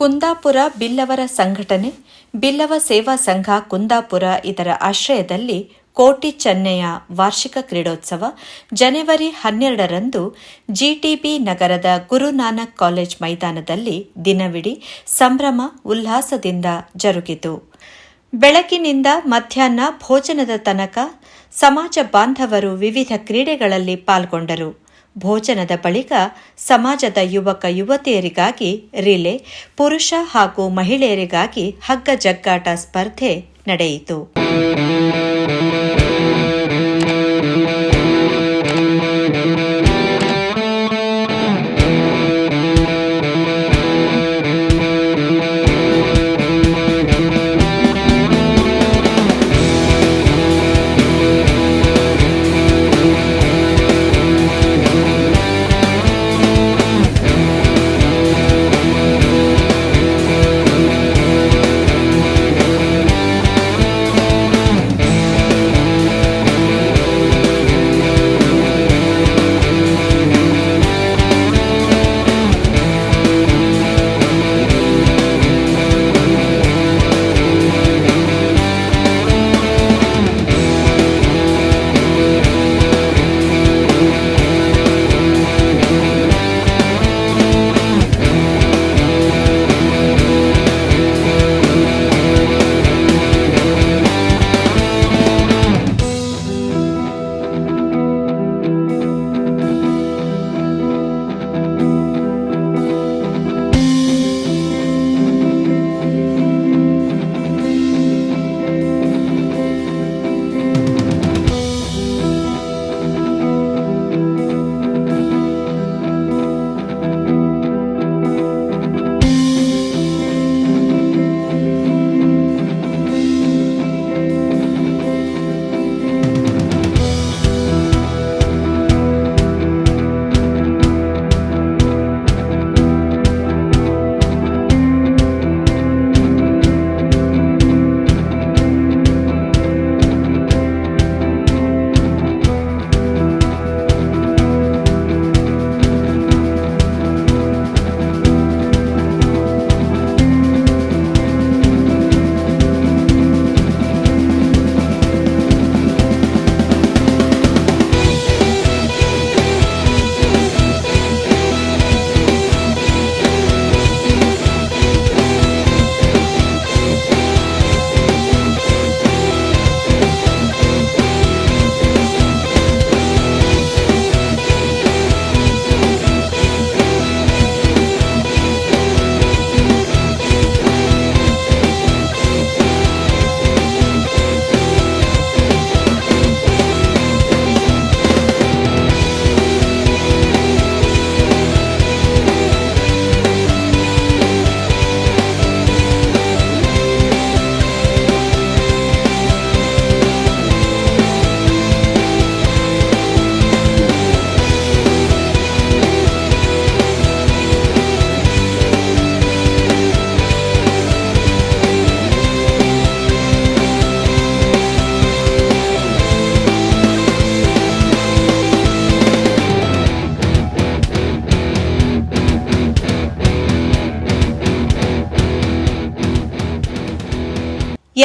ಕುಂದಾಪುರ ಬಿಲ್ಲವರ ಸಂಘಟನೆ, ಬಿಲ್ಲವ ಸೇವಾ ಸಂಘ ಕುಂದಾಪುರ ಇದರ ಆಶ್ರಯದಲ್ಲಿ ಕೋಟಿ ಚೆನ್ನಯ್ಯ ವಾರ್ಷಿಕ ಕ್ರೀಡೋತ್ಸವ ಜನವರಿ ಹನ್ನೆರಡರಂದು ಜಿಟಿಬಿ ನಗರದ ಗುರುನಾನಕ್ ಕಾಲೇಜ್ ಮೈದಾನದಲ್ಲಿ ದಿನವಿಡೀ ಸಂಭ್ರಮ ಉಲ್ಲಾಸದಿಂದ ಜರುಗಿತು. ಬೆಳಕಿನಿಂದ ಮಧ್ಯಾಹ್ನ ಭೋಜನದ ತನಕ ಸಮಾಜ ಬಾಂಧವರು ವಿವಿಧ ಕ್ರೀಡೆಗಳಲ್ಲಿ ಪಾಲ್ಗೊಂಡರು. ಭೋಜನದ ಬಳಿಕ ಸಮಾಜದ ಯುವಕ ಯುವತಿಯರಿಗಾಗಿ ರಿಲೆ ಪುರುಷ ಹಾಗೂ ಮಹಿಳೆಯರಿಗಾಗಿ ಹಗ್ಗ ಜಗ್ಗಾಟ ಸ್ಪರ್ಧೆ ನಡೆಯಿತು.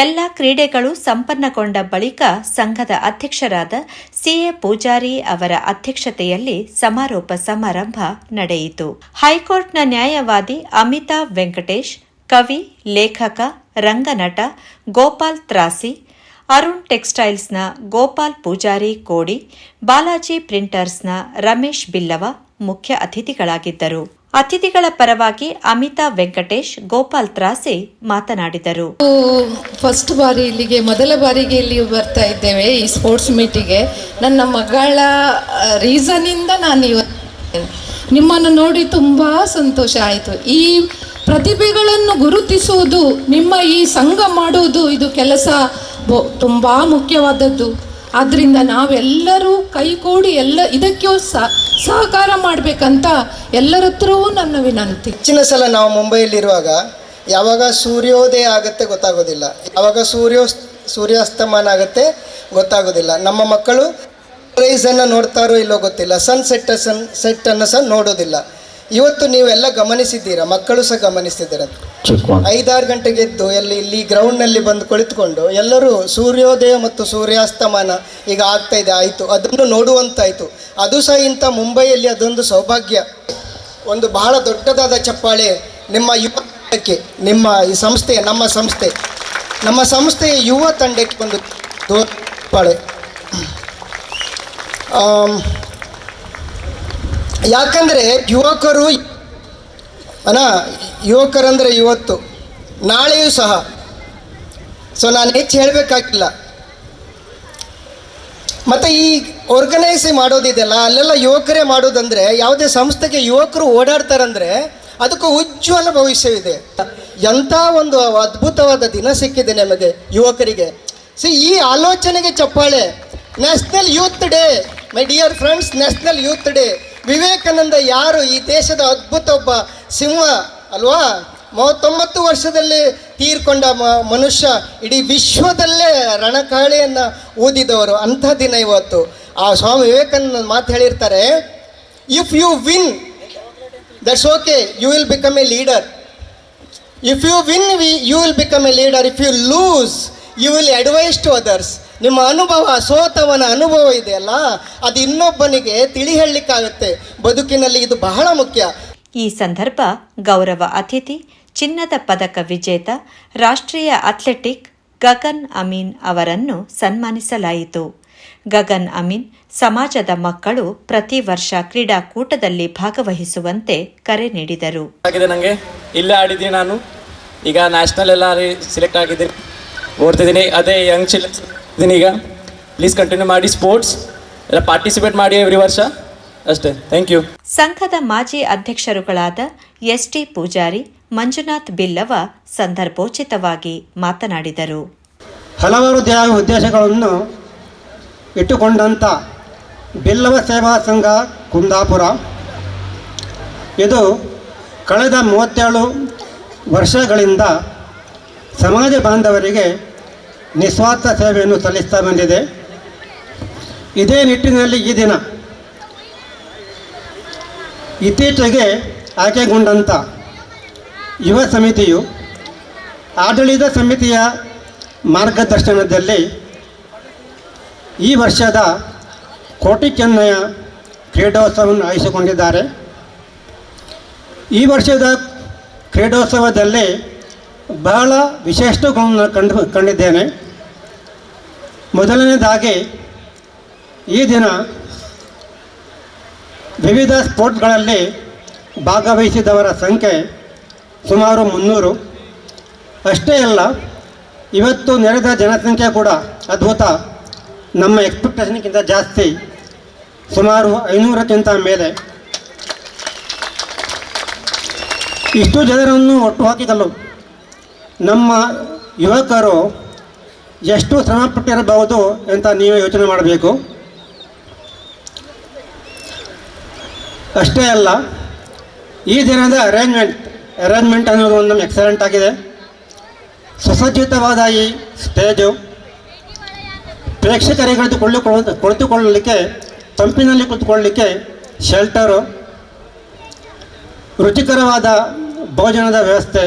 ಎಲ್ಲ ಕ್ರೀಡೆಗಳು ಸಂಪನ್ನಗೊಂಡ ಬಳಿಕ ಸಂಘದ ಅಧ್ಯಕ್ಷರಾದ ಸಿಎ ಪೂಜಾರಿ ಅವರ ಅಧ್ಯಕ್ಷತೆಯಲ್ಲಿ ಸಮಾರೋಪ ಸಮಾರಂಭ ನಡೆಯಿತು. ಹೈಕೋರ್ಟ್ನ ನ್ಯಾಯವಾದಿ ಅಮಿತಾಬ್ ವೆಂಕಟೇಶ್, ಕವಿ, ಲೇಖಕ, ರಂಗನಟ ಗೋಪಾಲ್ ತ್ರಾಸಿ, ಅರುಣ್ ಟೆಕ್ಸ್ಟೈಲ್ಸ್ನ ಗೋಪಾಲ್ ಪೂಜಾರಿ ಕೋಡಿ, ಬಾಲಾಜಿ ಪ್ರಿಂಟರ್ಸ್ನ ರಮೇಶ್ ಬಿಲ್ಲವ ಮುಖ್ಯ ಅತಿಥಿಗಳಾಗಿದ್ದರು. ಅತಿಥಿಗಳ ಪರವಾಗಿ ಅಮಿತಾ ವೆಂಕಟೇಶ್, ಗೋಪಾಲ್ ತ್ರಾಸಿ ಮಾತನಾಡಿದರು. ಫಸ್ಟ್ ಬಾರಿ ಇಲ್ಲಿಗೆ, ಮೊದಲ ಬಾರಿಗೆ ಇಲ್ಲಿ ಬರ್ತಾ ಇದ್ದೇವೆ ಈ ಸ್ಪೋರ್ಟ್ಸ್ ಮೀಟಿಗೆ ನನ್ನ ಮಗಳ ರೀಸನಿಂದ ನಾನು ಇವತ್ತು ನಿಮ್ಮನ್ನು ನೋಡಿ ತುಂಬ ಸಂತೋಷ ಆಯಿತು. ಈ ಪ್ರತಿಭೆಗಳನ್ನು ಗುರುತಿಸುವುದು, ನಿಮ್ಮ ಈ ಸಂಘ ಮಾಡುವುದು, ಇದು ಕೆಲಸ ತುಂಬ ಮುಖ್ಯವಾದದ್ದು. ಆದ್ದರಿಂದ ನಾವೆಲ್ಲರೂ ಕೈಗೂಡಿ ಎಲ್ಲ ಇದಕ್ಕೆ ಸಹಕಾರ ಮಾಡಬೇಕಂತ ಎಲ್ಲರ ಹತ್ರವೂ ನನ್ನ ವಿನಂತಿ. ಹೆಚ್ಚಿನ ಸಲ ನಾವು ಮುಂಬೈಯಲ್ಲಿರುವಾಗ ಯಾವಾಗ ಸೂರ್ಯೋದಯ ಆಗುತ್ತೆ ಗೊತ್ತಾಗೋದಿಲ್ಲ. ಯಾವಾಗ ಸೂರ್ಯೋ ಸೂರ್ಯಾಸ್ತಮಾನ ಆಗುತ್ತೆ ಗೊತ್ತಾಗೋದಿಲ್ಲ. ನಮ್ಮ ಮಕ್ಕಳು ಪ್ರೈಸನ್ನು ನೋಡ್ತಾರೋ ಇಲ್ಲೋ ಗೊತ್ತಿಲ್ಲ. ಸನ್ ಸೆಟ್ ಸನ್ ಸೆಟ್ಟನ್ನು ಸಹ ನೋಡೋದಿಲ್ಲ. ಇವತ್ತು ನೀವೆಲ್ಲ ಗಮನಿಸಿದ್ದೀರಾ? ಮಕ್ಕಳು ಸಹ ಗಮನಿಸಿದ್ದೀರ ಐದಾರು ಗಂಟೆಗೆ ಎದ್ದು ಎಲ್ಲಿ ಇಲ್ಲಿ ಗ್ರೌಂಡ್ನಲ್ಲಿ ಬಂದು ಕುಳಿತುಕೊಂಡು ಎಲ್ಲರೂ ಸೂರ್ಯೋದಯ ಮತ್ತು ಸೂರ್ಯಾಸ್ತಮಾನ ಈಗ ಆಗ್ತಾ ಇದೆ ಆಯಿತು. ಅದನ್ನು ನೋಡುವಂತಾಯಿತು. ಅದು ಸಹ ಇಂಥ ಮುಂಬೈಯಲ್ಲಿ ಅದೊಂದು ಸೌಭಾಗ್ಯ. ಒಂದು ಬಹಳ ದೊಡ್ಡದಾದ ಚಪ್ಪಾಳೆ ನಿಮ್ಮ ಯುವ ತಂಡಕ್ಕೆ ನಿಮ್ಮ ಈ ಸಂಸ್ಥೆ ನಮ್ಮ ಸಂಸ್ಥೆ. ನಮ್ಮ ಸಂಸ್ಥೆಯ ಯುವ ತಂಡಕ್ಕೆ ಒಂದು ಚಪ್ಪಾಳೆ. ಯಾಕಂದರೆ ಯುವಕರು, ಅಣ್ಣ, ಯುವಕರಂದರೆ ಇವತ್ತು, ನಾಳೆಯೂ ಸಹ. ಸೊ ನಾನು ಹೆಚ್ಚು ಹೇಳಬೇಕಾಗಿಲ್ಲ. ಮತ್ತು ಈ ಆರ್ಗನೈಸ್ ಮಾಡೋದಿದೆಯಲ್ಲ ಅಲ್ಲೆಲ್ಲ ಯುವಕರೇ ಮಾಡೋದಂದರೆ, ಯಾವುದೇ ಸಂಸ್ಥೆಗೆ ಯುವಕರು ಓಡಾಡ್ತಾರಂದರೆ, ಅದಕ್ಕೂ ಉಜ್ವಲ ಭವಿಷ್ಯವಿದೆ. ಎಂಥ ಒಂದು ಅದ್ಭುತವಾದ ದಿನ ಸಿಕ್ಕಿದೆ ನಮಗೆ ಯುವಕರಿಗೆ. ಸೊ ಈ ಆಲೋಚನೆಗೆ ಚಪ್ಪಾಳೆ. National youth day my dear friends national youth day Vivekananda ಯಾರು ಈ ದೇಶದ ಅದ್ಭುತ ಒಬ್ಬ ಸಿಂಹ ಅಲ್ವಾ? ಮೂವತ್ತೊಂಬತ್ತು ವರ್ಷದಲ್ಲಿ ತೀರ್ಕೊಂಡ ಮ ಮನುಷ್ಯ ಇಡೀ ವಿಶ್ವದಲ್ಲೇ ರಣಕಾಳಿಯನ್ನು ಊದಿದವರು. ಅಂಥ ದಿನ ಇವತ್ತು. ಆ ಸ್ವಾಮಿ ವಿವೇಕಾನಂದ ಮಾತು ಹೇಳಿರ್ತಾರೆ if you win that's okay you will become a leader if you win we you will become a leader if you lose you will advise to others ನಿಮ್ಮ ಅನುಭವ ಸೋತವನ ಅನುಭವ ಇದೆಯಲ್ಲ ಅದು ಇನ್ನೊಬ್ಬನಿಗೆ ತಿಳಿ ಹೇಳಲಿಕ್ಕಾಗುತ್ತೆ. ಬದುಕಿನಲ್ಲಿ ಇದು ಬಹಳ ಮುಖ್ಯ. ಈ ಸಂದರ್ಭ ಗೌರವ ಅತಿಥಿ ಚಿನ್ನದ ಪದಕ ವಿಜೇತ ರಾಷ್ಟ್ರೀಯ ಅಥ್ಲೆಟಿಕ್ ಗಗನ್ ಅಮೀನ್ ಅವರನ್ನು ಸನ್ಮಾನಿಸಲಾಯಿತು. ಗಗನ್ ಅಮೀನ್ ಸಮಾಜದ ಮಕ್ಕಳು ಪ್ರತಿ ವರ್ಷ ಕ್ರೀಡಾಕೂಟದಲ್ಲಿ ಭಾಗವಹಿಸುವಂತೆ ಕರೆ ನೀಡಿದರು. ಆಗಿದೆ ನನಗೆ ಇಲ್ಲೇ ಆಡಿದ್ದೀನಿ ನಾನು. ಈಗ ನ್ಯಾಷನಲ್ ಎಲ್ಲ ಸೆಲೆಕ್ಟ್ ಆಗಿದ್ದೀನಿ. ಓಡ್ತಿದ್ದೀನಿ. ಅದೇ ಯಂಗ್ ಚಿಲ್ಡ್ರನ್ಸ್ ಇದ್ದೀನಿ ಈಗ. ಪ್ಲೀಸ್ ಕಂಟಿನ್ಯೂ ಮಾಡಿ ಸ್ಪೋರ್ಟ್ಸ್ ಎಲ್ಲ ಪಾರ್ಟಿಸಿಪೇಟ್ ಮಾಡಿ ಎವ್ರಿ ವರ್ಷ. ಅಷ್ಟೇ. ಥ್ಯಾಂಕ್ ಯು ಸಂಘದ ಮಾಜಿ ಅಧ್ಯಕ್ಷರುಗಳಾದ ಎಸ್ ಟಿ ಪೂಜಾರಿ ಮಂಜುನಾಥ್ ಬಿಲ್ಲವ ಸಂದರ್ಭೋಚಿತವಾಗಿ ಮಾತನಾಡಿದರು. ಹಲವಾರು ದಿನ ಉದ್ದೇಶಗಳನ್ನು ಇಟ್ಟುಕೊಂಡಂಥ ಬಿಲ್ಲವ ಸೇವಾ ಸಂಘ ಕುಂದಾಪುರ. ಇದು ಕಳೆದ ಮೂವತ್ತೇಳು ವರ್ಷಗಳಿಂದ ಸಮಾಜ ಬಾಂಧವರಿಗೆ ನಿಸ್ವಾರ್ಥ ಸೇವೆಯನ್ನು ಸಲ್ಲಿಸ್ತಾ ಬಂದಿದೆ. ಇದೇ ನಿಟ್ಟಿನಲ್ಲಿ ಈ ದಿನ ಇತ್ತೀಚೆಗೆ ಆಯ್ಕೆಗೊಂಡಂಥ ಯುವ ಸಮಿತಿಯು ಆಡಳಿತ ಸಮಿತಿಯ ಮಾರ್ಗದರ್ಶನದಲ್ಲಿ ಈ ವರ್ಷದ ಕೋಟಿ ಚೆನ್ನಯ ಕ್ರೀಡೋತ್ಸವವನ್ನು ಆಯಿಸಿಕೊಂಡಿದ್ದಾರೆ ಈ ವರ್ಷದ ಕ್ರೀಡೋತ್ಸವದಲ್ಲಿ ಬಹಳ ವಿಶೇಷಗಳನ್ನು ಕಂಡು ಕಂಡಿದ್ದೇನೆ. ಮೊದಲನೇದಾಗಿ ಈ ದಿನ ವಿವಿಧ ಸ್ಪೋರ್ಟ್ಗಳಲ್ಲಿ ಭಾಗವಹಿಸಿದವರ ಸಂಖ್ಯೆ ಸುಮಾರು ಮುನ್ನೂರು. ಅಷ್ಟೇ ಅಲ್ಲ, ಇವತ್ತು ನೆರೆದ ಜನಸಂಖ್ಯೆ ಕೂಡ ಅದ್ಭುತ. ನಮ್ಮ ಎಕ್ಸ್ಪೆಕ್ಟೇಷನ್ಗಿಂತ ಜಾಸ್ತಿ ಸುಮಾರು ಐನೂರಕ್ಕಿಂತ ಮೇಲೆ. ಇಷ್ಟು ಜನರನ್ನು ಒಟ್ಟು ಹಾಕಿದಲು ನಮ್ಮ ಯುವಕರು ಎಷ್ಟು ಶ್ರಮಪಟ್ಟಿರಬಹುದು ಅಂತ ನೀವು ಯೋಚನೆ ಮಾಡಬೇಕು. ಅಷ್ಟೇ ಅಲ್ಲ, ಈ ದಿನದ ಅರೇಂಜ್ಮೆಂಟ್ ಅರೇಂಜ್ಮೆಂಟ್ ಅನ್ನೋದು ಒಂದು ಎಕ್ಸಲೆಂಟ್ ಆಗಿದೆ. ಸುಸಜ್ಜಿತವಾದ ಈ ಸ್ಟೇಜು ಪ್ರೇಕ್ಷಕರಿಗೆ ಕುಳಿತುಕೊಳ್ಳ ಕುಳಿತುಕೊಳ್ಳಲಿಕ್ಕೆ ತಂಪಿನಲ್ಲಿ ಕುಳಿತುಕೊಳ್ಳಲಿಕ್ಕೆ ಶೆಲ್ಟರು ರುಚಿಕರವಾದ ಭೋಜನದ ವ್ಯವಸ್ಥೆ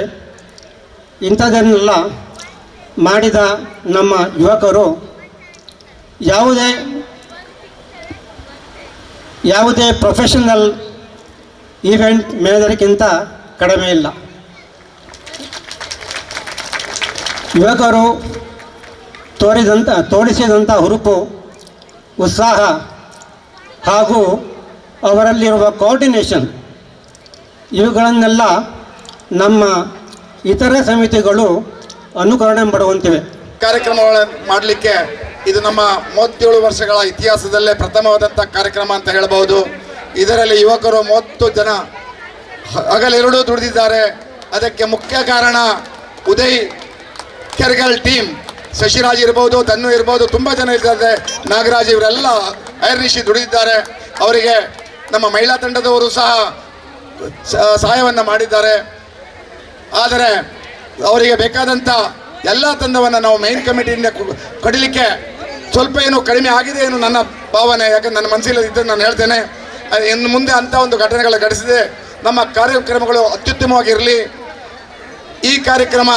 ಇಂಥದನ್ನೆಲ್ಲ ಮಾಡಿದ ನಮ್ಮ ಯುವಕರು ಯಾವುದೇ ಯಾವುದೇ ಪ್ರೊಫೆಷನಲ್ ಈವೆಂಟ್ ಮ್ಯಾನೇಜರ್ಗಿಂತ ಕಡಿಮೆ ಇಲ್ಲ. ಯುವಕರು ತೋರಿದಂಥ ತೋರಿಸಿದಂಥ ಹುರುಪು, ಉತ್ಸಾಹ ಹಾಗೂ ಅವರಲ್ಲಿರುವ ಕೋಆರ್ಡಿನೇಷನ್ ಇವುಗಳನ್ನೆಲ್ಲ ನಮ್ಮ ಇತರ ಸಮಿತಿಗಳು ಅನುಕರಣೆ ಮಾಡುವಂತಿವೆ. ಕಾರ್ಯಕ್ರಮಗಳ ಮಾಡಲಿಕ್ಕೆ ಇದು ನಮ್ಮ ಮೂವತ್ತೇಳು ವರ್ಷಗಳ ಇತಿಹಾಸದಲ್ಲೇ ಪ್ರಥಮವಾದಂಥ ಕಾರ್ಯಕ್ರಮ ಅಂತ ಹೇಳಬಹುದು. ಇದರಲ್ಲಿ ಯುವಕರು ಮೂವತ್ತು ಜನ ಹಗಲೆರಡೂ ದುಡಿದಿದ್ದಾರೆ. ಅದಕ್ಕೆ ಮುಖ್ಯ ಕಾರಣ ಉದಯ್ ಕೆರ್ಗಲ್ ಟೀಮ್. ಶಶಿರಾಜ್ ಇರ್ಬೋದು ತನ್ನು ಇರ್ಬೋದು, ತುಂಬ ಜನ ಇದ್ದಾರೆ. ನಾಗರಾಜ್ ಇವರೆಲ್ಲ ಐರ್ನಿಶಿ ದುಡಿದಿದ್ದಾರೆ. ಅವರಿಗೆ ನಮ್ಮ ಮಹಿಳಾ ತಂಡದವರು ಸಹ ಸಹಾಯವನ್ನು ಮಾಡಿದ್ದಾರೆ. ಆದರೆ ಅವರಿಗೆ ಬೇಕಾದಂಥ ಎಲ್ಲ ತಂಡವನ್ನು ನಾವು ಮೈನ್ ಕಮಿಟಿಯಿಂದ ಕಡಿಲಿಕ್ಕೆ ಸ್ವಲ್ಪ ಏನು ಕಡಿಮೆ ಆಗಿದೆ ಏನು ನನ್ನ ಭಾವನೆ. ಯಾಕಂದ್ರೆ ನನ್ನ ಮನಸ್ಸಲ್ಲಿ ಇದ್ದನ್ನು ನಾನು ಹೇಳ್ತೇನೆ. ಇನ್ನು ಮುಂದೆ ಅಂಥ ಒಂದು ಘಟನೆಗಳು ಘಟಿಸಿದೆ ನಮ್ಮ ಕಾರ್ಯಕ್ರಮಗಳು ಅತ್ಯುತ್ತಮವಾಗಿರಲಿ. ಈ ಕಾರ್ಯಕ್ರಮ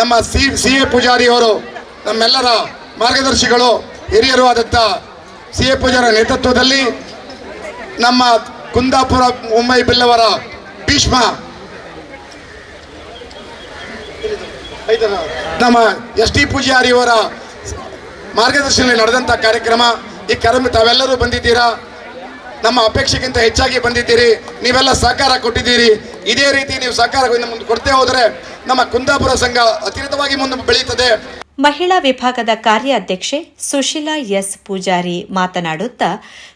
ನಮ್ಮ ಸಿ ಸಿ ಎ ಪೂಜಾರಿಯವರು ನಮ್ಮೆಲ್ಲರ ಮಾರ್ಗದರ್ಶಿಗಳು, ಹಿರಿಯರು ಆದಂಥ ಸಿ ಎ ಪೂಜಾರಿ ನೇತೃತ್ವದಲ್ಲಿ ನಮ್ಮ ಕುಂದಾಪುರ, ಮುಂಬೈ ಬಿಲ್ಲವರ ಭೀಷ್ಮ ನಮ್ಮ ಎಸ್ ಟಿ ಪೂಜಾರಿಯವರ ಮಾರ್ಗದರ್ಶನದಲ್ಲಿ ನಡೆದಂಥ ಕಾರ್ಯಕ್ರಮ. ಈ ಕಾರ್ಯಕ್ರಮ ತಾವೆಲ್ಲರೂ ಬಂದಿದ್ದೀರಾ? ನಮ್ಮ ಅಪೇಕ್ಷೆಗಿಂತ ಹೆಚ್ಚಾಗಿ ಬಂದಿದ್ದೀರಿ. ನೀವೆಲ್ಲ ಸಹಕಾರ ಕೊಟ್ಟಿದ್ದೀರಿ. ಇದೇ ರೀತಿ ನೀವು ಸಹಕಾರ ಮುಂದೆ ಕೊಡ್ತೇ ಹೋದರೆ ನಮ್ಮ ಕುಂದಾಪುರ ಸಂಘ ಅತಿರಿತವಾಗಿ ಮುಂದೆ ಬೆಳೀತದೆ. ಮಹಿಳಾ ವಿಭಾಗದ ಕಾರ್ಯಾಧ್ಯಕ್ಷೆ ಸುಶೀಲಾ ಎಸ್ ಪೂಜಾರಿ ಮಾತನಾಡುತ್ತಾ,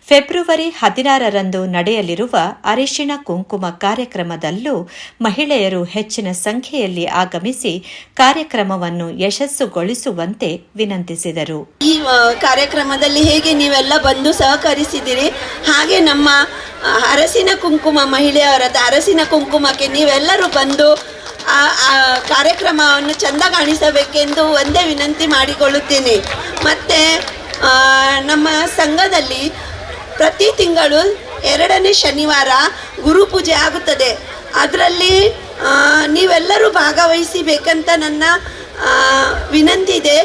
ಫೆಬ್ರವರಿ ಹದಿನಾರರಂದು ನಡೆಯಲಿರುವ ಅರಿಶಿಣ ಕುಂಕುಮ ಕಾರ್ಯಕ್ರಮದಲ್ಲೂ ಮಹಿಳೆಯರು ಹೆಚ್ಚಿನ ಸಂಖ್ಯೆಯಲ್ಲಿ ಆಗಮಿಸಿ ಕಾರ್ಯಕ್ರಮವನ್ನು ಯಶಸ್ಸುಗೊಳಿಸುವಂತೆ ವಿನಂತಿಸಿದರು. ಈ ಕಾರ್ಯಕ್ರಮದಲ್ಲಿ ಹೇಗೆ ನೀವೆಲ್ಲ ಬಂದು ಸಹಕರಿಸಿದಿರಿ, ಹಾಗೆ ನಮ್ಮ ಅರಸಿನ ಕುಂಕುಮ ಮಹಿಳೆಯವರದ ಅರಸಿನ ಕುಂಕುಮಕ್ಕೆ ನೀವೆಲ್ಲರೂ ಬಂದು ಆ ಕಾರ್ಯಕ್ರಮವನ್ನು ಚೆಂದ ಕಾಣಿಸಬೇಕೆಂದು ಒಂದೇ ವಿನಂತಿ ಮಾಡಿಕೊಳ್ಳುತ್ತೇನೆ. ಮತ್ತು ನಮ್ಮ ಸಂಘದಲ್ಲಿ ಪ್ರತಿ ತಿಂಗಳು ಎರಡನೇ ಶನಿವಾರ ಗುರುಪೂಜೆ ಆಗುತ್ತದೆ. ಅದರಲ್ಲಿ ನೀವೆಲ್ಲರೂ ಭಾಗವಹಿಸಬೇಕಂತ ನನ್ನ ವಿನಂತಿ ಇದೆ.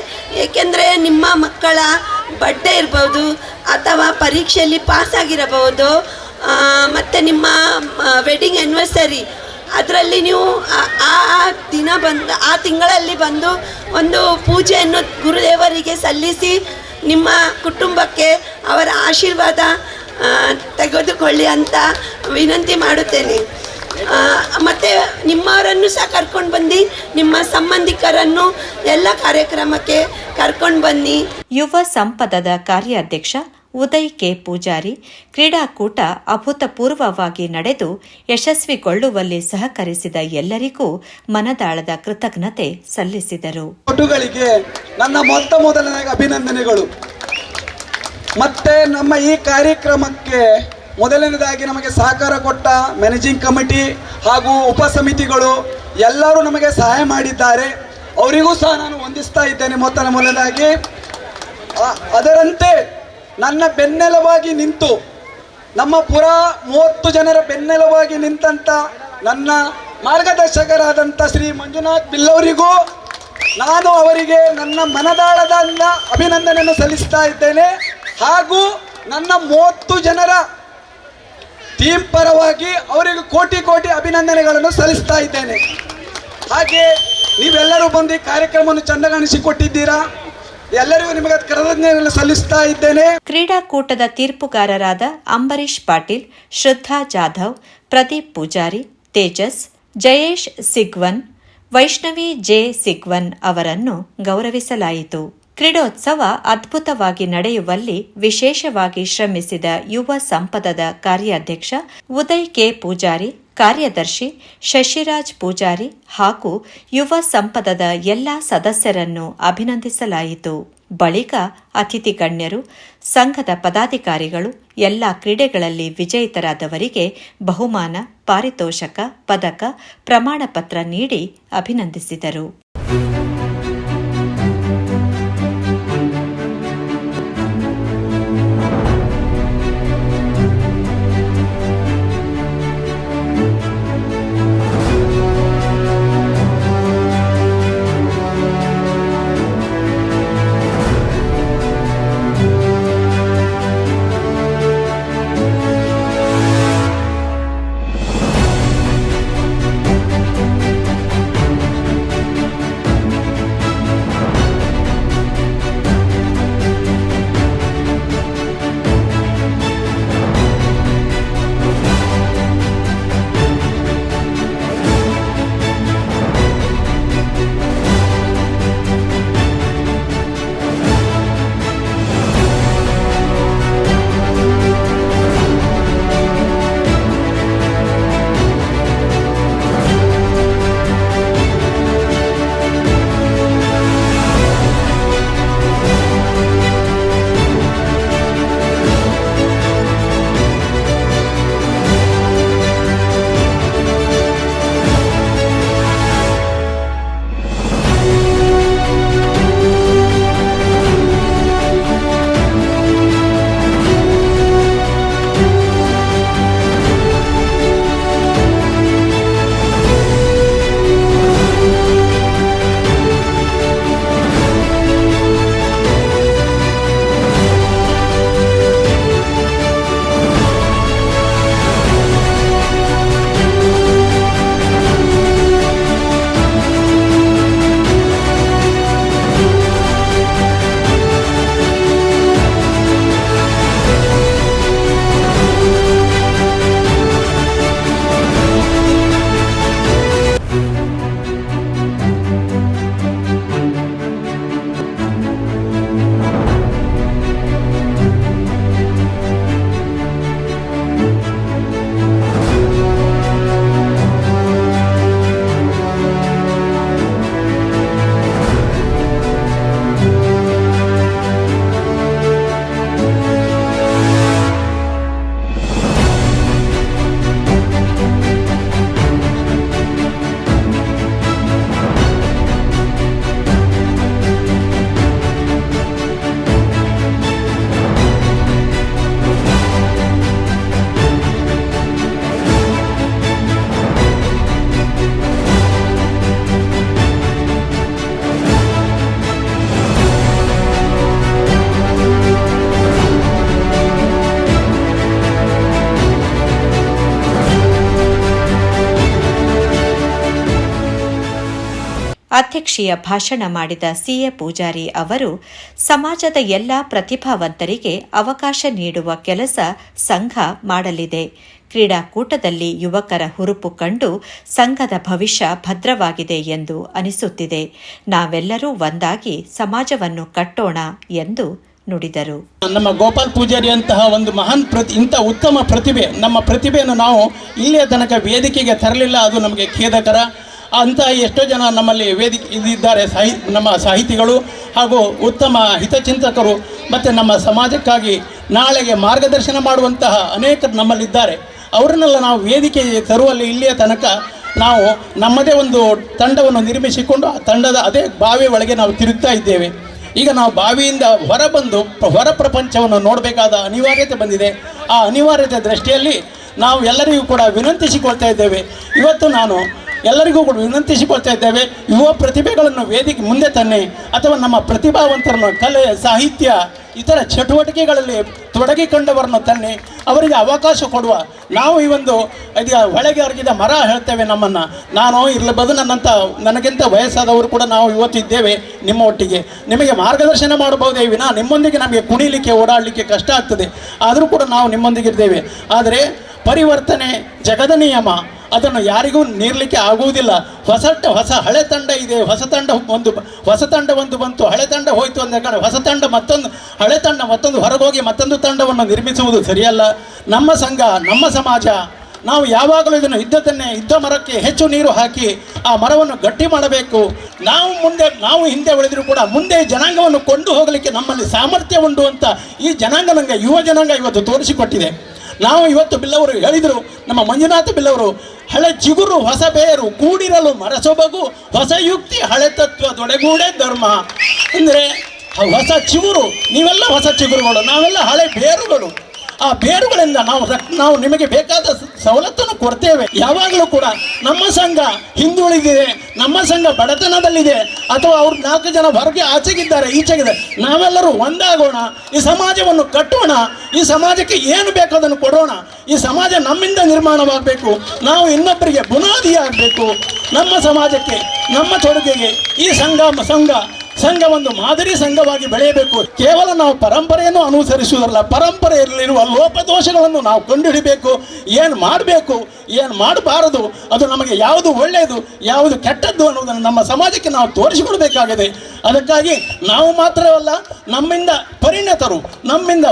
ಏಕೆಂದರೆ ನಿಮ್ಮ ಮಕ್ಕಳ ಬಡ್ಡೆ ಇರ್ಬೋದು, ಅಥವಾ ಪರೀಕ್ಷೆಯಲ್ಲಿ ಪಾಸ್ ಆಗಿರಬಹುದು ಮತ್ತು ನಿಮ್ಮ ವೆಡ್ಡಿಂಗ್ ಆ್ಯನಿವರ್ಸರಿ ಅದರಲ್ಲಿ ನೀವು ಆ- ದಿನ ಬಂದು, ಆ ತಿಂಗಳಲ್ಲಿ ಬಂದು ಒಂದು ಪೂಜೆಯನ್ನು ಗುರುದೇವರಿಗೆ ಸಲ್ಲಿಸಿ ನಿಮ್ಮ ಕುಟುಂಬಕ್ಕೆ ಅವರ ಆಶೀರ್ವಾದ ತೆಗೆದುಕೊಳ್ಳಿ ಅಂತ ವಿನಂತಿ ಮಾಡುತ್ತೇನೆ. ಮತ್ತೆ ನಿಮ್ಮವರನ್ನು ಸಹ ಕರ್ಕೊಂಡು ಬಂದು ನಿಮ್ಮ ಸಂಬಂಧಿಕರನ್ನು ಎಲ್ಲ ಕಾರ್ಯಕ್ರಮಕ್ಕೆ ಕರ್ಕೊಂಡು ಬನ್ನಿ. ಯುವ ಸಂಪದದ ಕಾರ್ಯಾಧ್ಯಕ್ಷ ಉದಯ್ ಕೆ ಪೂಜಾರಿ ಕ್ರೀಡಾಕೂಟ ಅಭೂತಪೂರ್ವವಾಗಿ ನಡೆದು ಯಶಸ್ವಿಗೊಳ್ಳುವಲ್ಲಿ ಸಹಕರಿಸಿದ ಎಲ್ಲರಿಗೂ ಮನದಾಳದ ಕೃತಜ್ಞತೆ ಸಲ್ಲಿಸಿದರು. ನನ್ನ ಮೊತ್ತ ಮೊದಲನೇ ಅಭಿನಂದನೆಗಳು. ಮತ್ತೆ ನಮ್ಮ ಈ ಕಾರ್ಯಕ್ರಮಕ್ಕೆ ಮೊದಲನೇದಾಗಿ ನಮಗೆ ಸಹಕಾರ ಕೊಟ್ಟ ಮ್ಯಾನೇಜಿಂಗ್ ಕಮಿಟಿ ಹಾಗೂ ಉಪ ಸಮಿತಿಗಳು ಎಲ್ಲರೂ ನಮಗೆ ಸಹಾಯ ಮಾಡಿದ್ದಾರೆ. ಅವರಿಗೂ ಸಹ ನಾನು ವಂದಿಸ್ತಾ ಇದ್ದೇನೆ ಮೊತ್ತ ಮೊದಲನೇದಾಗಿ ಅದರಂತೆ ನನ್ನ ಬೆನ್ನೆಲುವಾಗಿ ನಿಂತು, ನಮ್ಮ ಪುರ ಮೂವತ್ತು ಜನರ ಬೆನ್ನೆಲುವಾಗಿ ನಿಂತಂತ ನನ್ನ ಮಾರ್ಗದರ್ಶಕರಾದಂಥ ಶ್ರೀ ಮಂಜುನಾಥ್ ಬಿಲ್ಲವರಿಗೂ ನಾನು ಅವರಿಗೆ ನನ್ನ ಮನದಾಳದಿಂದ ಅಭಿನಂದನೆಯನ್ನು ಸಲ್ಲಿಸ್ತಾ ಇದ್ದೇನೆ. ಹಾಗೂ ನನ್ನ ಮೂವತ್ತು ಜನರ ಟೀಮ್ ಪರವಾಗಿ ಅವರಿಗೆ ಕೋಟಿ ಕೋಟಿ ಅಭಿನಂದನೆಗಳನ್ನು ಸಲ್ಲಿಸ್ತಾ ಇದ್ದೇನೆ. ಹಾಗೆ ನೀವೆಲ್ಲರೂ ಬಂದು ಕಾರ್ಯಕ್ರಮವನ್ನು ಚಂದಗಾಣಿಸಿಕೊಟ್ಟಿದ್ದೀರಾ? ಎಲ್ಲರಿಗೂ ನಿಮಗೆ ಕೃತಜ್ಞತೆಯನ್ನು ಸಲ್ಲಿಸ್ತಾ ಇದ್ದೇನೆ. ಕ್ರೀಡಾಕೂಟದ ತೀರ್ಪುಗಾರರಾದ ಅಂಬರೀಶ್ ಪಾಟೀಲ್, ಶ್ರದ್ಧಾ ಜಾಧವ್, ಪ್ರದೀಪ್ ಪೂಜಾರಿ, ತೇಜಸ್, ಜಯೇಶ್ ಸಿಗ್ವನ್, ವೈಷ್ಣವಿ ಜೆ ಸಿಗ್ವನ್ ಅವರನ್ನು ಗೌರವಿಸಲಾಯಿತು. ಕ್ರೀಡೋತ್ಸವ ಅದ್ಭುತವಾಗಿ ನಡೆಯುವಲ್ಲಿ ವಿಶೇಷವಾಗಿ ಶ್ರಮಿಸಿದ ಯುವ ಸಂಪದದ ಕಾರ್ಯಾಧ್ಯಕ್ಷ ಉದಯ್ ಕೆ. ಪೂಜಾರಿ ಕಾರ್ಯದರ್ಶಿ ಶಶಿರಾಜ್ ಪೂಜಾರಿ ಹಾಗೂ ಯುವ ಸಂಪದದ ಎಲ್ಲ ಸದಸ್ಯರನ್ನು ಅಭಿನಂದಿಸಲಾಯಿತು. ಬಳಿಕ ಅತಿಥಿ ಗಣ್ಯರು, ಸಂಘದ ಪದಾಧಿಕಾರಿಗಳು ಎಲ್ಲಾ ಕ್ರೀಡೆಗಳಲ್ಲಿ ವಿಜೇತರಾದವರಿಗೆ ಬಹುಮಾನ, ಪಾರಿತೋಷಕ, ಪದಕ, ಪ್ರಮಾಣಪತ್ರ ನೀಡಿ ಅಭಿನಂದಿಸಿದರು. ಅಧ್ಯಕ್ಷೀಯ ಭಾಷಣ ಮಾಡಿದ ಸಿಎ ಪೂಜಾರಿ ಅವರು, ಸಮಾಜದ ಎಲ್ಲ ಪ್ರತಿಭಾವಂತರಿಗೆ ಅವಕಾಶ ನೀಡುವ ಕೆಲಸ ಸಂಘ ಮಾಡಲಿದೆ. ಕ್ರೀಡಾಕೂಟದಲ್ಲಿ ಯುವಕರ ಹುರುಪು ಕಂಡು ಸಂಘದ ಭವಿಷ್ಯ ಭದ್ರವಾಗಿದೆ ಎಂದು ಅನಿಸುತ್ತಿದೆ. ನಾವೆಲ್ಲರೂ ಒಂದಾಗಿ ಸಮಾಜವನ್ನು ಕಟ್ಟೋಣ ಎಂದು ನುಡಿದರು. ನಮ್ಮ ಗೋಪಾಲ್ ಪೂಜಾರಿ ಅಂತಹ ಒಂದು ಮಹಾನ್ ಪ್ರತಿ, ಇಂಥ ಉತ್ತಮ ಪ್ರತಿಭೆ, ನಮ್ಮ ಪ್ರತಿಭೆಯನ್ನು ನಾವು ಇಲ್ಲಿಯ ತನಕ ವೇದಿಕೆಗೆ ತರಲಿಲ್ಲ, ಅದು ನಮಗೆ ಖೇದಕರ. ಅಂತ ಎಷ್ಟೋ ಜನ ನಮ್ಮಲ್ಲಿ ವೇದಿಕೆ ಇದ್ದಾರೆ ಸಾಹಿ, ನಮ್ಮ ಸಾಹಿತಿಗಳು ಹಾಗೂ ಉತ್ತಮ ಹಿತಚಿಂತಕರು ಮತ್ತು ನಮ್ಮ ಸಮಾಜಕ್ಕಾಗಿ ನಾಳೆಗೆ ಮಾರ್ಗದರ್ಶನ ಮಾಡುವಂತಹ ಅನೇಕರು ನಮ್ಮಲ್ಲಿದ್ದಾರೆ. ಅವರನ್ನೆಲ್ಲ ನಾವು ವೇದಿಕೆ ತರುವಲ್ಲಿ ಇಲ್ಲಿಯ ತನಕ ನಾವು ನಮ್ಮದೇ ಒಂದು ತಂಡವನ್ನು ನಿರ್ಮಿಸಿಕೊಂಡು ಆ ತಂಡದ ಅದೇ ಬಾವಿ ಒಳಗೆ ನಾವು ತಿರುಗ್ತಾ ಇದ್ದೇವೆ. ಈಗ ನಾವು ಬಾವಿಯಿಂದ ಹೊರಬಂದು ಹೊರ ಪ್ರಪಂಚವನ್ನು ನೋಡಬೇಕಾದ ಅನಿವಾರ್ಯತೆ ಬಂದಿದೆ. ಆ ಅನಿವಾರ್ಯತೆ ದೃಷ್ಟಿಯಲ್ಲಿ ನಾವು ಎಲ್ಲರಿಗೂ ಕೂಡ ವಿನಂತಿಸಿಕೊಳ್ತಾ ಇದ್ದೇವೆ. ಇವತ್ತು ನಾನು ಎಲ್ಲರಿಗೂ ಕೂಡ ವಿನಂತಿಸಿಕೊಳ್ತಾ ಇದ್ದೇವೆ, ಯುವ ಪ್ರತಿಭೆಗಳನ್ನು ವೇದಿಕೆ ಮುಂದೆ ತನ್ನಿ, ಅಥವಾ ನಮ್ಮ ಪ್ರತಿಭಾವಂತರನ್ನು ಕಲೆ, ಸಾಹಿತ್ಯ, ಇತರ ಚಟುವಟಿಕೆಗಳಲ್ಲಿ ತೊಡಗಿಕೊಂಡವರನ್ನು ತನ್ನಿ, ಅವರಿಗೆ ಅವಕಾಶ ಕೊಡುವ, ನಾವು ಈ ಒಂದು ಇದೀಗ ಒಳಗೆ ಅರಗಿದ ಮರ ಹೇಳ್ತೇವೆ ನಮ್ಮನ್ನು. ನಾನು ಇರಲಬಹುದು ನನ್ನಂಥ ನನಗಿಂತ ವಯಸ್ಸಾದವರು ಕೂಡ ನಾವು ಇವತ್ತು ಇದ್ದೇವೆ ನಿಮ್ಮ ಒಟ್ಟಿಗೆ. ನಿಮಗೆ ಮಾರ್ಗದರ್ಶನ ಮಾಡಬಹುದೇ ವಿನ ನಿಮ್ಮೊಂದಿಗೆ ನಮಗೆ ಕುಣಿಲಿಕ್ಕೆ, ಓಡಾಡಲಿಕ್ಕೆ ಕಷ್ಟ ಆಗ್ತದೆ. ಆದರೂ ಕೂಡ ನಾವು ನಿಮ್ಮೊಂದಿಗೆ ಇದ್ದೇವೆ. ಆದರೆ ಪರಿವರ್ತನೆ ಜಗದ ನಿಯಮ. ಅದನ್ನು ಯಾರಿಗೂ ನೀಡಲಿಕ್ಕೆ ಆಗುವುದಿಲ್ಲ. ಹೊಸ ಹೊಸ ಹಳೆ ತಂಡ ಇದೆ. ಹೊಸ ತಂಡ ಒಂದು ಹೊಸ ತಂಡ ಒಂದು ಬಂತು. ಹಳೆ ತಂಡ ಹೋಯಿತು ಅಂದ ಕಾರಣ ಹೊಸ ತಂಡ ಮತ್ತೊಂದು, ಹಳೆ ತಂಡ ಮತ್ತೊಂದು ಹೊರಗೋಗಿ ಮತ್ತೊಂದು ತಂಡವನ್ನು ನಿರ್ಮಿಸುವುದು ಸರಿಯಲ್ಲ. ನಮ್ಮ ಸಂಘ, ನಮ್ಮ ಸಮಾಜ, ನಾವು ಯಾವಾಗಲೂ ಇದನ್ನು ಇದ್ದದನ್ನೇ ಇದ್ದ ಮರಕ್ಕೆ ಹೆಚ್ಚು ನೀರು ಹಾಕಿ ಆ ಮರವನ್ನು ಗಟ್ಟಿ ಮಾಡಬೇಕು. ನಾವು ಮುಂದೆ, ನಾವು ಹಿಂದೆ ಉಳಿದರೂ ಕೂಡ ಮುಂದೆ ಜನಾಂಗವನ್ನು ಕೊಂಡು ಹೋಗಲಿಕ್ಕೆ ನಮ್ಮಲ್ಲಿ ಸಾಮರ್ಥ್ಯ ಉಂಟು ಅಂತ ಈ ಜನಾಂಗ ನಂಗೆ, ಯುವ ಜನಾಂಗ ಇವತ್ತು ತೋರಿಸಿಕೊಟ್ಟಿದೆ. ನಾವು ಇವತ್ತು ಬಿಲ್ಲವರು ಹೇಳಿದರು, ನಮ್ಮ ಮಂಜುನಾಥ ಬಿಲ್ಲವರು, ಹಳೆ ಚಿಗುರು ಹೊಸ ಬೇರು, ಕೂಡಿರಲು ಮರಸೊಬಗು, ಹೊಸ ಯುಕ್ತಿ, ಹಳೆ ತತ್ವ ದೊಡೆಗೂಡೆ ಧರ್ಮ. ಅಂದರೆ ಹೊಸ ಚಿಗುರು ನೀವೆಲ್ಲ ಹೊಸ ಚಿಗುರುಗಳು ನಾವೆಲ್ಲ ಹಳೆ ಬೇರುಗಳು. ಆ ಬೇರುಗಳಿಂದ ನಾವು ನಾವು ನಿಮಗೆ ಬೇಕಾದ ಸವಲತ್ತನ್ನು ಕೊಡ್ತೇವೆ. ಯಾವಾಗಲೂ ಕೂಡ ನಮ್ಮ ಸಂಘ ಹಿಂದುಳಿದಿದೆ, ನಮ್ಮ ಸಂಘ ಬಡತನದಲ್ಲಿದೆ, ಅಥವಾ ಅವ್ರು ನಾಲ್ಕು ಜನ ಹೊರಗೆ ಆಚೆಗಿದ್ದಾರೆ ಈಚೆಗಿದೆ ನಾವೆಲ್ಲರೂ ಒಂದಾಗೋಣ, ಈ ಸಮಾಜವನ್ನು ಕಟ್ಟೋಣ, ಈ ಸಮಾಜಕ್ಕೆ ಏನು ಬೇಕು ಅದನ್ನು ಕೊಡೋಣ. ಈ ಸಮಾಜ ನಮ್ಮಿಂದ ನಿರ್ಮಾಣವಾಗಬೇಕು. ನಾವು ಇನ್ನೊಬ್ಬರಿಗೆ ಬುನಾದಿಯಾಗಬೇಕು ನಮ್ಮ ಸಮಾಜಕ್ಕೆ, ನಮ್ಮ ತೊಡುಗೆಗೆ ಈ ಸಂಘ ಸಂಘ ಸಂಘ ಒಂದು ಮಾದರಿ ಸಂಘವಾಗಿ ಬೆಳೆಯಬೇಕು. ಕೇವಲ ನಾವು ಪರಂಪರೆಯನ್ನು ಅನುಸರಿಸುವುದಲ್ಲ, ಪರಂಪರೆಯಲ್ಲಿರುವ ಲೋಪದೋಷಗಳನ್ನು ನಾವು ಕಂಡುಹಿಡಿಬೇಕು. ಏನು ಮಾಡಬೇಕು, ಏನು ಮಾಡಬಾರದು, ಅದು ನಮಗೆ ಯಾವುದು ಒಳ್ಳೆಯದು, ಯಾವುದು ಕೆಟ್ಟದ್ದು ಅನ್ನೋದನ್ನು ನಮ್ಮ ಸಮಾಜಕ್ಕೆ ನಾವು ತೋರಿಸಿಕೊಡಬೇಕಾಗಿದೆ. ಅದಕ್ಕಾಗಿ ನಾವು ಮಾತ್ರವಲ್ಲ, ನಮ್ಮಿಂದ ಪರಿಣತರು, ನಮ್ಮಿಂದ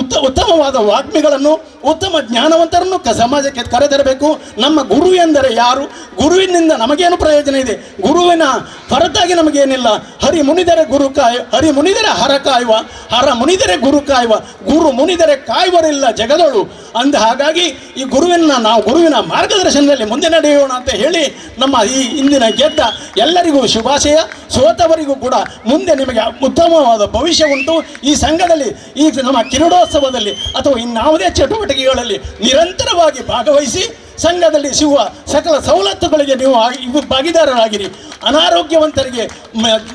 ಉತ್ತ, ಉತ್ತಮವಾದ ವಾಗ್ಮಿಗಳನ್ನು ಉತ್ತಮ ಜ್ಞಾನವಂತರನ್ನು ಸಮಾಜಕ್ಕೆ ಕರೆತರಬೇಕು. ನಮ್ಮ ಗುರು ಎಂದರೆ ಯಾರು? ಗುರುವಿನಿಂದ ನಮಗೇನು ಪ್ರಯೋಜನ ಇದೆ? ಗುರುವಿನ ಹೊರತಾಗಿ ನಮಗೇನಿಲ್ಲ. ಹರಿ ಮುನಿದರೆ ಗುರು ಕಾಯ, ಹರಿ ಮುನಿದರೆ ಹರ ಕಾಯುವ, ಹರ ಮುನಿದರೆ ಗುರು ಕಾಯುವ, ಗುರು ಮುನಿದರೆ ಕಾಯುವರಿಲ್ಲ ಜಗದಳು. ಅಂದ ಹಾಗಾಗಿ ಈ ಗುರುವಿನ ನಾವು ಗುರುವಿನ ಮಾರ್ಗದರ್ಶನದಲ್ಲಿ ಮುಂದೆ ನಡೆಯೋಣ ಅಂತ ಹೇಳಿ ನಮ್ಮ ಈ ಇಂದಿನ ಗೆದ್ದ ಎಲ್ಲರಿಗೂ ಶುಭಾಶಯ. ಸೋತವರಿಗೂ ಕೂಡ ಮುಂದೆ ನಿಮಗೆ ಉತ್ತಮವಾದ ಭವಿಷ್ಯ ಉಂಟು. ಈ ಸಂಘದಲ್ಲಿ ಈ ನಮ್ಮ ಕಿರೀಟೋತ್ಸವದಲ್ಲಿ ಅಥವಾ ಇನ್ನಾವುದೇ ಚಟುವಟಿಕೆಗಳಲ್ಲಿ ನಿರಂತರವಾಗಿ ಭಾಗವಹಿಸಿ ಸಂಘದಲ್ಲಿ ಸಿಗುವ ಸಕಲ ಸವಲತ್ತುಗಳಿಗೆ ನೀವು ಇವು ಭಾಗಿದಾರರಾಗಿರಿ. ಅನಾರೋಗ್ಯವಂತರಿಗೆ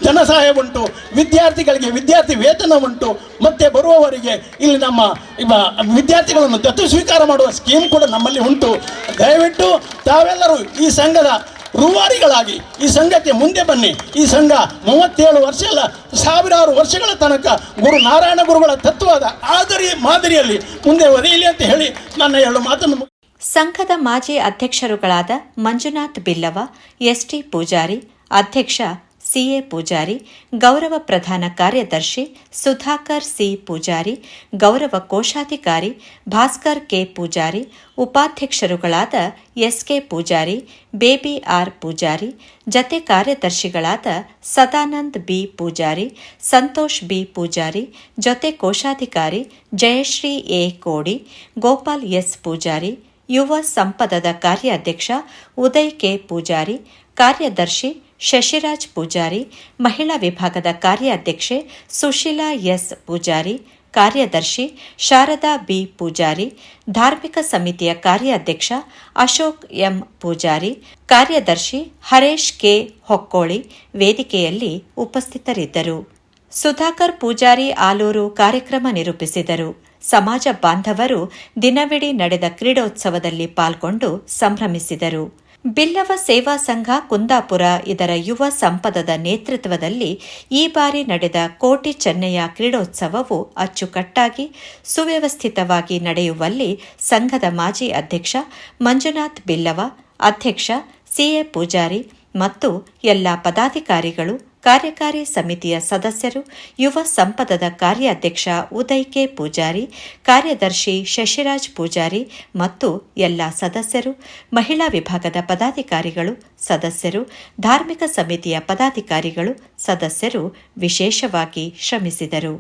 ಧನ ಸಹಾಯ ಉಂಟು, ವಿದ್ಯಾರ್ಥಿಗಳಿಗೆ ವಿದ್ಯಾರ್ಥಿ ವೇತನ ಉಂಟು, ಮತ್ತೆ ಬರುವವರಿಗೆ ಇಲ್ಲಿ ನಮ್ಮ ವಿದ್ಯಾರ್ಥಿಗಳನ್ನು ದತ್ತು ಸ್ವೀಕಾರ ಮಾಡುವ ಸ್ಕೀಮ್ ಕೂಡ ನಮ್ಮಲ್ಲಿ ಉಂಟು. ದಯವಿಟ್ಟು ತಾವೆಲ್ಲರೂ ಈ ಸಂಘದ ರೂವಾರಿಗಳಾಗಿ ಈ ಸಂಘಕ್ಕೆ ಮುಂದೆ ಬನ್ನಿ. ಈ ಸಂಘ ಮೂವತ್ತೇಳು ವರ್ಷ ಅಲ್ಲ ಸಾವಿರಾರು ವರ್ಷಗಳ ತನಕ ಗುರು ನಾರಾಯಣ ಗುರುಗಳ ತತ್ವದ ಆದರಿ ಮಾದರಿಯಲ್ಲಿ ಮುಂದೆ ಒದೆಯಲಿ ಅಂತ ಹೇಳಿ ನನ್ನ ಎರಡು ಮಾತನ್ನು ಸಂಘದ ಮಾಜಿ ಅಧ್ಯಕ್ಷರುಗಳಾದ ಮಂಜುನಾಥ್ ಬಿಲ್ಲವ ಎಸ್ ಟಿ ಪೂಜಾರಿ, ಅಧ್ಯಕ್ಷ ಸಿಎ ಪೂಜಾರಿ, ಗೌರವ ಪ್ರಧಾನ ಕಾರ್ಯದರ್ಶಿ ಸುಧಾಕರ್ ಸಿ ಪೂಜಾರಿ, ಗೌರವ ಕೋಶಾಧಿಕಾರಿ ಭಾಸ್ಕರ್ ಕೆ ಪೂಜಾರಿ, ಉಪಾಧ್ಯಕ್ಷರುಗಳಾದ S K Poojary, baby R Poojary, ಜತೆ ಕಾರ್ಯದರ್ಶಿಗಳಾದ ಸದಾನಂದ್ ಬಿ ಪೂಜಾರಿ, ಸಂತೋಷ್ ಬಿ ಪೂಜಾರಿ, ಜೊತೆ ಕೋಶಾಧಿಕಾರಿ ಜಯಶ್ರೀ ಎ ಕೋಡಿ, ಗೋಪಾಲ್ ಎಸ್ ಪೂಜಾರಿ, ಯುವ ಸಂಪದದ ಕಾರ್ಯಾಧ್ಯಕ್ಷ ಉದಯ್ ಕೆ ಪೂಜಾರಿ, ಕಾರ್ಯದರ್ಶಿ ಶಶಿರಾಜ್ ಪೂಜಾರಿ, ಮಹಿಳಾ ವಿಭಾಗದ ಕಾರ್ಯಾಧ್ಯಕ್ಷೆ ಸುಶೀಲಾ ಎಸ್ ಪೂಜಾರಿ, ಕಾರ್ಯದರ್ಶಿ ಶಾರದಾ ಬಿ ಪೂಜಾರಿ, ಧಾರ್ಮಿಕ ಸಮಿತಿಯ ಕಾರ್ಯಾಧ್ಯಕ್ಷ ಅಶೋಕ್ ಎಂ ಪೂಜಾರಿ, ಕಾರ್ಯದರ್ಶಿ ಹರೇಶ್ ಕೆ ಹೊಕ್ಕೋಳಿ ವೇದಿಕೆಯಲ್ಲಿ ಉಪಸ್ಥಿತರಿದ್ದರು. ಸುಧಾಕರ್ ಪೂಜಾರಿ ಆಲೂರು ಕಾರ್ಯಕ್ರಮ ನಿರೂಪಿಸಿದರು. ಸಮಾಜ ಬಾಂಧವರು ದಿನವಿಡೀ ನಡೆದ ಕ್ರೀಡೋತ್ಸವದಲ್ಲಿ ಪಾಲ್ಗೊಂಡು ಸಂಭ್ರಮಿಸಿದರು. ಬಿಲ್ಲವ ಸೇವಾ ಸಂಘ ಕುಂದಾಪುರ, ಇದರ ಯುವ ಸಂಪದದ ನೇತೃತ್ವದಲ್ಲಿ ಈ ಬಾರಿ ನಡೆದ ಕೋಟಿ ಚೆನ್ನಯ್ಯ ಕ್ರೀಡೋತ್ಸವವು ಅಚ್ಚುಕಟ್ಟಾಗಿ, ಸುವ್ಯವಸ್ಥಿತವಾಗಿ ನಡೆಯುವಲ್ಲಿ ಸಂಘದ ಮಾಜಿ ಅಧ್ಯಕ್ಷ ಮಂಜುನಾಥ್ ಬಿಲ್ಲವ, ಅಧ್ಯಕ್ಷ ಸಿಎ ಪೂಜಾರಿ ಮತ್ತು ಎಲ್ಲ ಪದಾಧಿಕಾರಿಗಳು ಕಾರ್ಯಕಾರಿ ಸಮಿತಿಯ ಸದಸ್ಯರು, ಯುವ ಸಂಪದದ ಕಾರ್ಯಾಧ್ಯಕ್ಷ ಉದಯ್ ಕೆ ಪೂಜಾರಿ, ಕಾರ್ಯದರ್ಶಿ ಶಶಿರಾಜ್ ಪೂಜಾರಿ ಮತ್ತು ಎಲ್ಲ ಸದಸ್ಯರು, ಮಹಿಳಾ ವಿಭಾಗದ ಪದಾಧಿಕಾರಿಗಳು, ಸದಸ್ಯರು, ಧಾರ್ಮಿಕ ಸಮಿತಿಯ ಪದಾಧಿಕಾರಿಗಳು, ಸದಸ್ಯರು ವಿಶೇಷವಾಗಿ ಶ್ರಮಿಸಿದರು.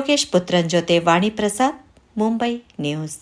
योगेश पुत्रन ज्योति वाणी प्रसाद मुंबई न्यूज़